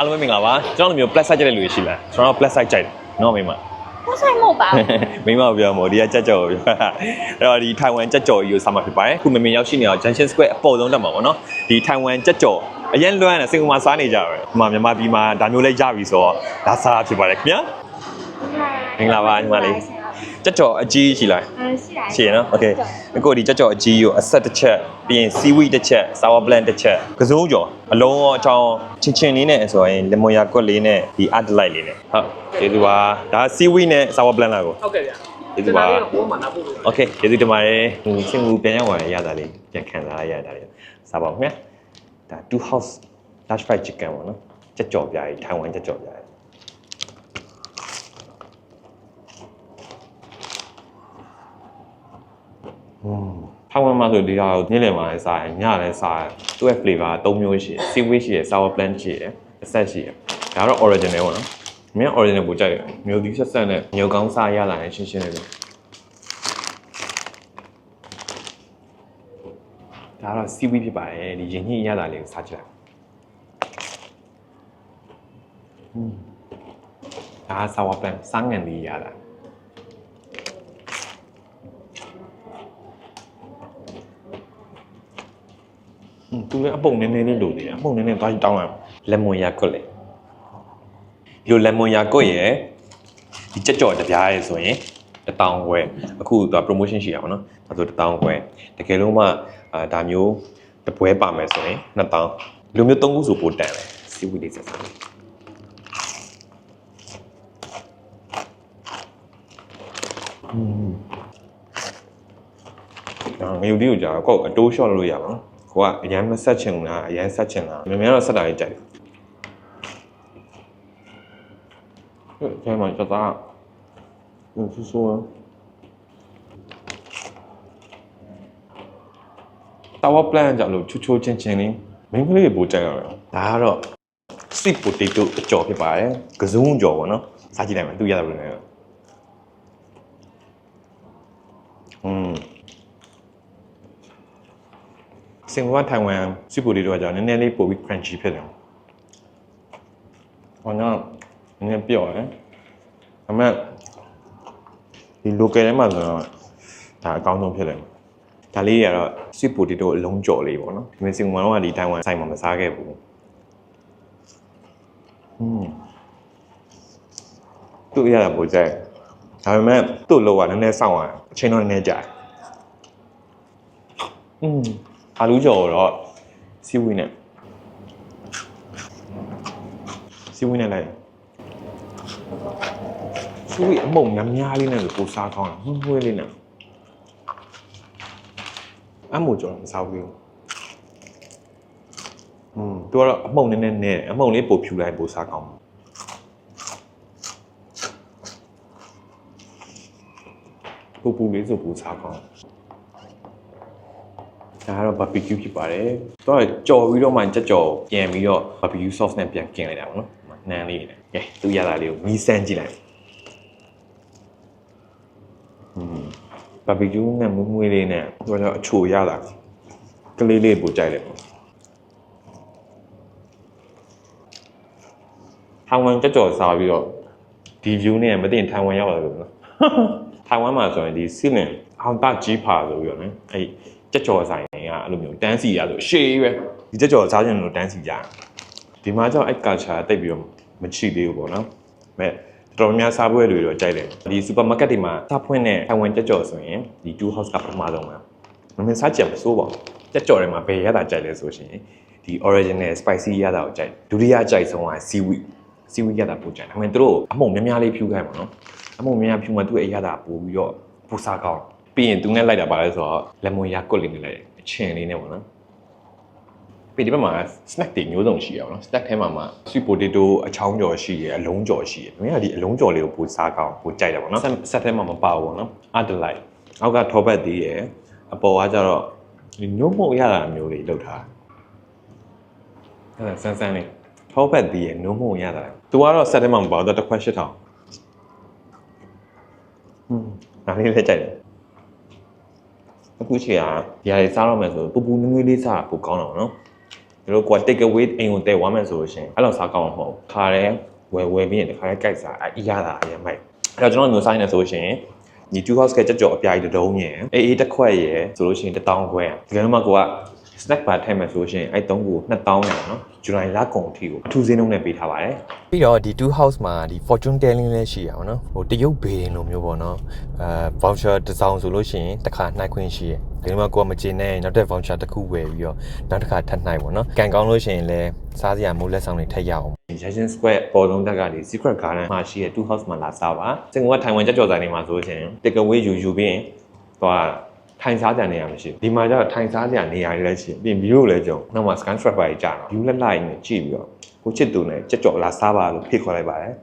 အားလုံးပဲမင်္ဂလာပါကျွန်တော်တို့မျိုး plus size ကြတဲ့လူတွေရှိလားကျွန်တော်တို့ plus size ကြိုက်တယ်နော်မိမဟုတ်ဆိုင်မဟုတ်ပါဘူးမိမပြောမို့ဒီကကြက်ကြော်ပြောအဲ့တော့ဒီထိုင်ဝမ်ကြက်ကြော်ကြီးကိုစားမှာဖြစ်ပါတယ်ခုမမေရောက်ရှိနေတော့ Junction Square အပေါ်ဆုံးတက်မှာပေါ့နော်ဒီထိုင်ဝမ်ကြက်ကြော်အရင်လွမ်းနေစင်ကာပူမှာစားနေကြတယ်ဒီမှာမြန်မာပြည်မှာဒါမျိုးလေးရပြီဆိုတော့ဒါစားဖြစ်ပါတယ်ခင်ဗျာမင်္ဂလာပါညီမလေးကြက်ကြော်အကြီးရှိလားအဲရှိတယ် ရှိရနော်โอเคအခုဒီကြက်ကြော်အကြီးကိုအဆက်တစ်ချက်ပြီးရင် seaweed တစ်ချက် sour blend တစ်ချက်ကစုံကြော်အလုံးရောအချောင်းချင်းချင်းလေးနဲ့ဆိုရင် lemon ya ကွက်လေးနဲ့ဒီ art light လေးနဲ့ဟုတ်ကျေးဇူးပါဒါ seaweed နဲ့ sour blend လာကို ဟုတ်ကဲ့ဗျာ ကျေးဇူးပါ ကျွန်တော်တို့ကဘိုးမှာနာဖို့လို့ โอเคကျေးဇူးတင်ပါတယ်ဟိုစင်ကူပြန်ရောက်လာရတာလေးပြန်ခံစားရရတာလေးစားပါဦးခင်ဗျာဒါ two house large fried chicken ပေါ့နော်ကြက်ကြော်ပြားကြီးထိုင်ဝမ်ကြက်ကြော်ပြား ထိုင်ဝမ်မှာဆိုဒီဟာကိုနေ့လယ်မှာလည်းစားရညလည်းစားရသူ့ရဲ့ flavor ၃မျိုးရှိတယ် seaweed ရှိတယ် sour blend ရှိတယ်အဆက်ရှိတယ်ဒါတော့ original ပေါ့နော်မင်း original ပိုကြိုက်တယ်မျိုးသီးဆက်ဆက်နဲ့မျိုးကောင်းစားရလာရင်ရှင်းရှင်းလေးပဲဒါကတော့ CV ဖြစ်ပါတယ်ဒီရင်ညှိရတာလေးကိုစားကြည့်လိုက်ဟွန်းဒါက sour plan စားငံလေးရတာ သူလည်းအပုံနည်းနည်းလေးလိုသေးတယ်အပုံနည်းနည်းသွားတောင်းလိုက်လက်မွန်ရာကွက်လေဒီလိုလက်မွန်ရာကွက်ရဲ့ဒီကြက်ကြော်တစ်ပြားရဲ့ဆိုရင်တစ်တောင်းခွဲအခုသူက promotion ရှိတာပေါ့နော်ဒါဆိုတစ်တောင်းခွဲတကယ်လို့မှအာဒါမျိုးတစ်ပွဲပါမယ်ဆိုရင်နှစ်တောင်းလူမျိုးသုံးခုဆိုပိုတန်တယ်စီဝီလေးဆက်စားอืมအာငရုတ်ဒီကိုကြာတော့ကိုယ့်အတိုးလျှော့လို့ရပါတော့ ကိုကအရန်မဆက်ချင်ဘူးလားအရန်ဆက်ချင်လားမြန်မြန်တော့ဆက်တာလေးကြိုက်တယ်ဟဲ့ကျမကျတာဟိုဆိုဆိုတာဝပလန်ကြောင့်လို့ချူချိုချင်းချင်းလေးမင်းကလေးတွေပိုကြိုက်ရတယ်ဒါကတော့ sweet potato အကြော်ဖြစ်ပါတယ်ကစုံကြော်ပေါ့နော်စားကြည့်လိုက်မယ်သူရတာဘယ်လိုလဲอืม စင်ကာပူထိုင်ဝမ် sweet potato ကကြောင့်နည်းနည်းလေးပိုပြီး crunchy ဖြစ်တယ်ဟောနော်နည်းနည်းပြော့တယ်အမေဒီ local ထဲမှာဆိုတော့ဒါအကောင်းဆုံးဖြစ်တယ်ဒါလေးကတော့ sweet potato အလုံးကြော်လေးပေါ့နော်ဒီမစင်ကာပူတော့ဒီထိုင်ဝမ်ဆိုင်မှာမစားခဲ့ဘူး อืมသူ့ရတာပိုကြိုက်ဒါပေမဲ့သူ့လောကနည်းနည်းစောင့်ရတယ်အချိန်တော့နည်းနည်းကြာတယ်อืม အာလူကျော်တော့စီဝီနဲ့စီဝီနဲ့လိုက်စီဝီအမုံများများလေးနဲ့ကိုစားကောင်းတယ်ဟွန်းဟွေးလေးနဲ့အမို့ကျော်မစားဘူးอืมသူကတော့အမုံနည်းနည်းနဲ့အမုံလေးပိုဖြူလိုက်ပိုစားကောင်းတယ်ပူပူလေးဆိုပူစားကောင်းတယ် ဒါကတော့ barbecue ဖြစ်ပါတယ်။သူကကြော်ပြီးတော့မှကြက်ကြော်ပြန်ပြီးတော့ barbecue sauce နဲ့ပြန်กินလိုက်တာပေါ့နော်။နန်းလေးနဲ့။ကဲသူရတာလေးကိုမီးစမ်းကြည့်လိုက်။ဟွန်း barbecue နဲ့မွေးမွေးလေးနဲ့သူကတော့အချိုရတာ။ကလေးလေးပိုကြိုက်တယ်ပေါ့။ထိုင်ဝမ်ကြက်ကြော်စားပြီးတော့ဒီ view နဲ့မသိရင်ထိုင်ဝမ်ရောက်လာလို့နော်။ထိုင်ဝမ်မှာဆိုရင်ဒီ ceiling အောင်တကြီးဖာဆိုပြီးတော့နော်။အဲ့ကြက်ကြော်ဆိုင် အဲ့လိုမျိုးတန်းစီရဆိုရှေးပဲဒီကြက်ကြော်စားချင်လို့တန်းစီကြတယ်ဒီမှာကျတော့အဲ့ culture တိတ်ပြီးတော့မချိသေးဘူးပေါ့နော်မဲ့တော်တော်များများစားပွဲတွေတော့ကြိုက်တယ်ဒီ supermarket တွေမှာစားဖွင့်တဲ့ထိုင်ဝမ်ကြက်ကြော်ဆိုရင်ဒီ two house ကပထမဆုံးပါမင်းစားကြံမစိုးပါဘူးကြက်ကြော်တွေမှာဘယ်ရတာကြိုက်လဲဆိုရှင်ဒီ original spicy ရတာကိုကြိုက်ဒုတိယကြိုက်ဆုံးက seaweed seaweed ရတာပိုကြိုက်ဒါပေမဲ့သူတို့အမုံများများလေးဖြူခိုင်းပါနော်အမုံများများဖြူမှသူ့ရဲ့ရတာပိုပြီးတော့ပူစားကောင်းပြီးရင်သူနဲ့လိုက်တာပါလဲဆိုတော့ lemon ရကွက်လေးနဲ့လိုက်တယ် အချင်လေးနဲ့ပေါ့နော်ပြီးဒီဘက်မှာ snack တွေမျိုးစုံရှိရပါတော့ snack ထဲမှာမှ sweet potato အချောင်းကြော်ရှိရအလုံးကြော်ရှိရမင်းကဒီအလုံးကြော်လေးကိုပိုစားကောင်းပိုကြိုက်တယ်ပေါ့နော် set ထဲမှာမပါဘူးပေါ့နော် adelaide အောက်ကထောပတ်သေးရအပေါ်ကကျတော့ဒီညို့မှုတ်ရတာမျိုးတွေလောက်ထားအဲ့ဒါဆန်းဆန်းလေးထောပတ်သေးရညို့မှုတ်ရတာသူကတော့ set ထဲမှာမပါဘူးတော့တစ်ခွက်8000ဟွန်းဒါလေးလည်းကြိုက်တယ် အခုချေကဒီဟာတွေစားတော့မယ်ဆိုပူပူနွေးနွေးလေးစားတာပိုကောင်းတော့နော်ဒီတို့က take away အိမ်ကိုတဲဝမ်းမယ်ဆိုလို့ရှိရင်အဲ့လိုစားကောင်းမှာမဟုတ်ဘူးခါရဲဝယ်ဝယ်ပြီးရင်တခါရဲကြိုက်စားအဲ့ရတာအရင်မိုက်အဲ့တော့ကျွန်တော်မျိုးဆိုင်နေဆိုလို့ရှိရင်ဒီ two house ကကြက်ကြော်အပြားကြီးတစ်တုံးရယ်အေးအေးတစ်ခွက်ရယ်ဆိုလို့ရှိရင်1000ခွဲဒီကနေ့မှကိုက snack bar ထည့်မယ်ဆိုလို့ရှိရင်အဲ့3ခု2000ရယ်နော်ဇူလိုင်လကုန်အထိကိုအထူးဈေးနှုန်းနဲ့ပေးထားပါတယ်ပြီးတော့ဒီ two house မှာဒီ fortune telling လည်းရှိရအောင်နော်ဟိုတရုတ်ဘေးလိုမျိုးပေါ့နော်အဲ voucher တစ်စောင်ဆိုလို့ရှိရင်တစ်ခါနှိုက်ခွင့်ရှိရဒီမှာကိုကမကျင်နဲ့နောက်တစ် voucher တစ်ခုဝယ်ပြီးတော့နောက်တစ်ခါထပ်နှိုက်ပေါ့နော်ကန်ကောင်းလို့ရှိရင်လည်းစားစရာမိုးလက်ဆောင်တွေထည့်ရအောင် Yashin Square ပေါ်လုံးတက်ကနေ Secret Garden မှာရှိတဲ့ two house မှာလာစားပါစင်ကာပူကထိုင်ဝမ်ကြက်ကြော်ဆိုင်တွေမှာဆိုလို့ရှိရင် take away ယူယူပြီးရင်သွား ထိုင်စားကြနေရမရှိဘူးဒီမှာကျတော့ထိုင်စားကြနေရလည်းရှိပြင် view လည်းကြုံနောက်မှာ scan trap ပါကြီးကြာတော့ view လက်လိုက်နေကြည့်ပြီးတော့ကိုချစ်သူနဲ့ကြက်ကြော်လာစားပါလို့ဖိတ်ခေါ်လိုက်ပါတယ်